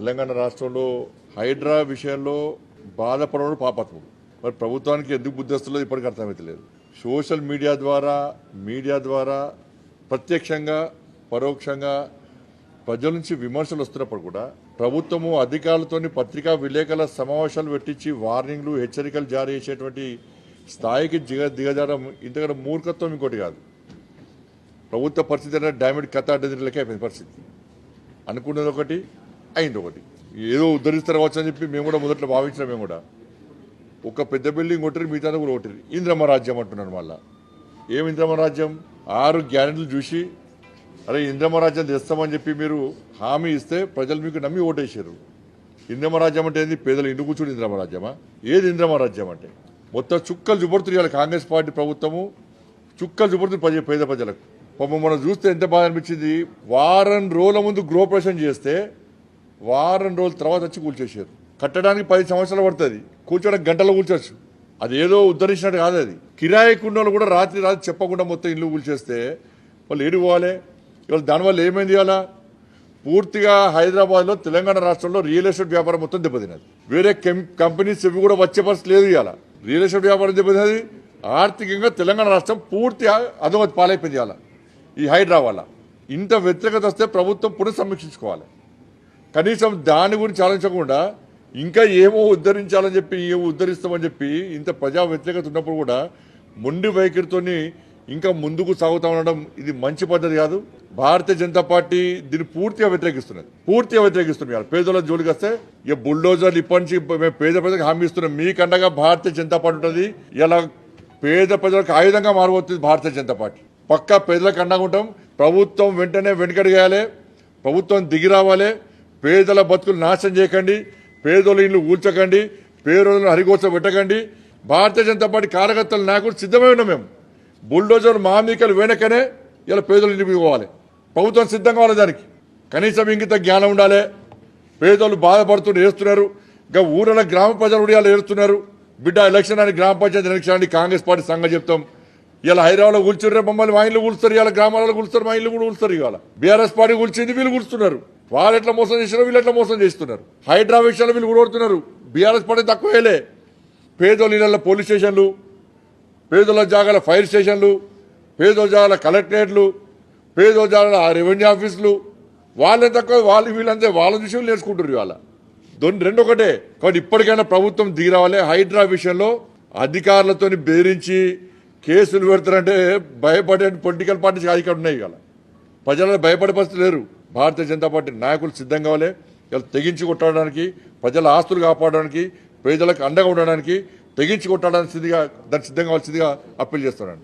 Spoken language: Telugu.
తెలంగాణ రాష్ట్రంలో హైడ్రా విషయంలో బాధపడడం పాపత్వం. మరి ప్రభుత్వానికి ఎందుకు బుద్ధిస్తుందో ఇప్పటికీ అర్థమవుతలేదు సోషల్ మీడియా ద్వారా మీడియా ద్వారా ప్రత్యక్షంగా పరోక్షంగా ప్రజల నుంచి విమర్శలు వస్తున్నప్పుడు కూడా ప్రభుత్వము అధికారులతో పత్రికా విలేకరుల సమావేశాలు పెట్టించి వార్నింగ్లు హెచ్చరికలు జారీ చేసేటువంటి స్థాయికి దిగ దిగజారం ఇంతకంటే మూర్ఖత్వం ఇంకోటి కాదు. ప్రభుత్వ పరిస్థితి అనేది డామిడ్ కథ అడ్డదిలకే అయిపోయింది పరిస్థితి. అనుకున్నది ఒకటి అయింది ఒకటి. ఏదో ఉద్ధరిస్తారు కావచ్చు అని చెప్పి మేము కూడా మొదట్లో భావించినాం మేము కూడా. ఒక పెద్ద బిల్డింగ్ కొట్టిరు మిగతా కూడా కొట్టిరు. ఇంద్రమ రాజ్యం అంటున్నాను మళ్ళా. ఏం ఇంద్రమ రాజ్యం? ఆరు గ్యారెంటీలు చూసి అరే ఇంద్రమ రాజ్యం తెస్తామని చెప్పి మీరు హామీ ఇస్తే ప్రజలు మీకు నమ్మి ఓటేసారు ఇంద్రమ రాజ్యం అంటే ఏంది? పేదలు ఇండు కూర్చుని ఇంద్రమరాజ్యమా ఏది ఇంద్రమ రాజ్యం అంటే? మొత్తం చుక్కలు చూపడుతున్నారు కాంగ్రెస్ పార్టీ ప్రభుత్వము. చుక్కలు చూపడుతుంది ప్రజ పేద ప్రజలకు. పాపం మనం చూస్తే ఎంత బాగా అనిపించింది? వారం రోజుల ముందు గృహప్రవేశం చేస్తే వారం రోజుల తర్వాత వచ్చి కూల్చేసారు కట్టడానికి పది సంవత్సరాలు పడుతుంది. కూర్చోడానికి గంటలో కూల్చొచ్చు. అది ఏదో ఉద్ధరించినట్టు కాదు అది. కిరాయి కుండలు కూడా రాత్రి రాత్రి చెప్పకుండా మొత్తం ఇల్లు కూల్చేస్తే వాళ్ళు ఏడు పోవాలి? ఇవాళ దానివల్ల ఏమైంది ఇవాళ? పూర్తిగా హైదరాబాద్లో తెలంగాణ రాష్ట్రంలో రియల్ ఎస్టేట్ వ్యాపారం మొత్తం దెబ్బతిన్నది. వేరే కెం- కంపెనీస్ ఇవి కూడా వచ్చే పరిస్థితి లేదు ఇవాళ. రియల్ ఎస్టేట్ వ్యాపారం దెబ్బతిన్నది. ఆర్థికంగా తెలంగాణ రాష్ట్రం పూర్తిగా అధోగతి పాలైపోయింది ఇవాళ. ఈ హైడ్రా వల్ల. ఇంత వ్యతిరేకత వస్తే ప్రభుత్వం పునఃసమీక్షించుకోవాలి. కనీసం దాని గురించి ఆలోచించకుండా ఇంకా ఏమో ఉద్ధరించాలని చెప్పి ఏమో ఉద్ధరిస్తామని చెప్పి ఇంత ప్రజా వ్యతిరేకత ఉన్నప్పుడు కూడా మొండి వైఖరితోని ఇంకా ముందుకు సాగుతా ఉండడం ఇది మంచి పద్ధతి కాదు. భారతీయ జనతా పార్టీ దీన్ని పూర్తిగా వ్యతిరేకిస్తున్నది. పూర్తిగా వ్యతిరేకిస్తున్నారు పేదల జోలికి వస్తే ఇక బుల్డోజర్లు ఇప్పటి నుంచి మేము పేద ప్రజలకు హామీ ఇస్తున్నాం. మీకండగా భారతీయ జనతా పార్టీ ఉంటుంది. ఇలా పేద ప్రజలకు ఆయుధంగా మారబోతుంది భారతీయ జనతా పార్టీ. పక్కా పేదలకు అండగా ఉంటాం. ప్రభుత్వం వెంటనే వెనుకడిగేయాలి ప్రభుత్వం దిగి రావాలి. పేదల బతుకులు నాశనం చేయకండి పేదోళ్ళ ఇల్లు ఊల్చకండి పేదోళ్ళను హరిగోచ పెట్టకండి. భారతీయ జనతా పార్టీ కార్యకర్తలు నాయకులు సిద్ధమై ఉన్నాం మేము. బుల్డోజర్ మామికలు వెనకనే ఇలా పేదోళ్ళు ఇంటికి పోవాలి. ప్రభుత్వం సిద్ధంగా కావాలి దానికి. కనీసం ఇంకిత జ్ఞానం ఉండాలి. పేదోళ్ళు బాధపడుతూ ఏడుస్తున్నారు. ఇంకా ఊళ్ళలో గ్రామ ప్రజలు కూడా ఇలా ఏడుస్తున్నారు. బిడ్డ ఎలక్షన్ అని గ్రామ పంచాయతీ ఎలక్షన్ అని కాంగ్రెస్ పార్టీ సంఘం చెప్తాం. ఇలా హైదరాబాద్లో కూర్చుంటే మమ్మల్ని మా ఇల్లు కూలుస్తారు ఇలా గ్రామాలలో కూలుస్తారు మా ఇల్లు కూడా కూలుస్తారు ఇవాళ. బీఆర్ఎస్ పార్టీ కూల్చింది వీళ్ళు కూల్చున్నారు. వాళ్ళు ఎట్లా మోసం చేసినారు వీళ్ళు ఎట్లా మోసం చేస్తున్నారు? హైడ్రా విషయాలు వీళ్ళు కూడుతున్నారు బీఆర్ఎస్ పార్టీ తక్కువేలే పేదోళ్ళ ఇళ్ళ పోలీస్ స్టేషన్లు పేదోళ్ళ జాగాల ఫైర్ స్టేషన్లు పేదోళ్ళ జాగాల కలెక్టరేట్లు పేదోళ్ళ జాగాల రెవెన్యూ ఆఫీసులు. వాళ్ళే తక్కువ వాళ్ళు వీళ్ళంతే వాళ్ళ విషయం నేర్చుకుంటారు ఇవాళ. దొన్ని రెండు ఒకటే కాబట్టి ఇప్పటికైనా ప్రభుత్వం దిగిరావాలి. హైడ్రా విషయంలో అధికారులతో బెదిరించి కేసులు పెడతారంటే భయపడే పొలిటికల్ పార్టీస్ అధికారులు ఉన్నాయి ఇవాళ. ప్రజలను భయపడే పరిస్థితి లేరు భారతీయ జనతా పార్టీ నాయకులు సిద్ధంగా కావాలి ఇలా తెగించి కొట్టడానికి ప్రజల ఆస్తులు కాపాడడానికి పేదలకు అండగా ఉండడానికి తెగించి కొట్టడానికి సిద్ధిగా దానికి సిద్ధంగా కావాల్సిందిగా అప్పీల్ చేస్తున్నాను.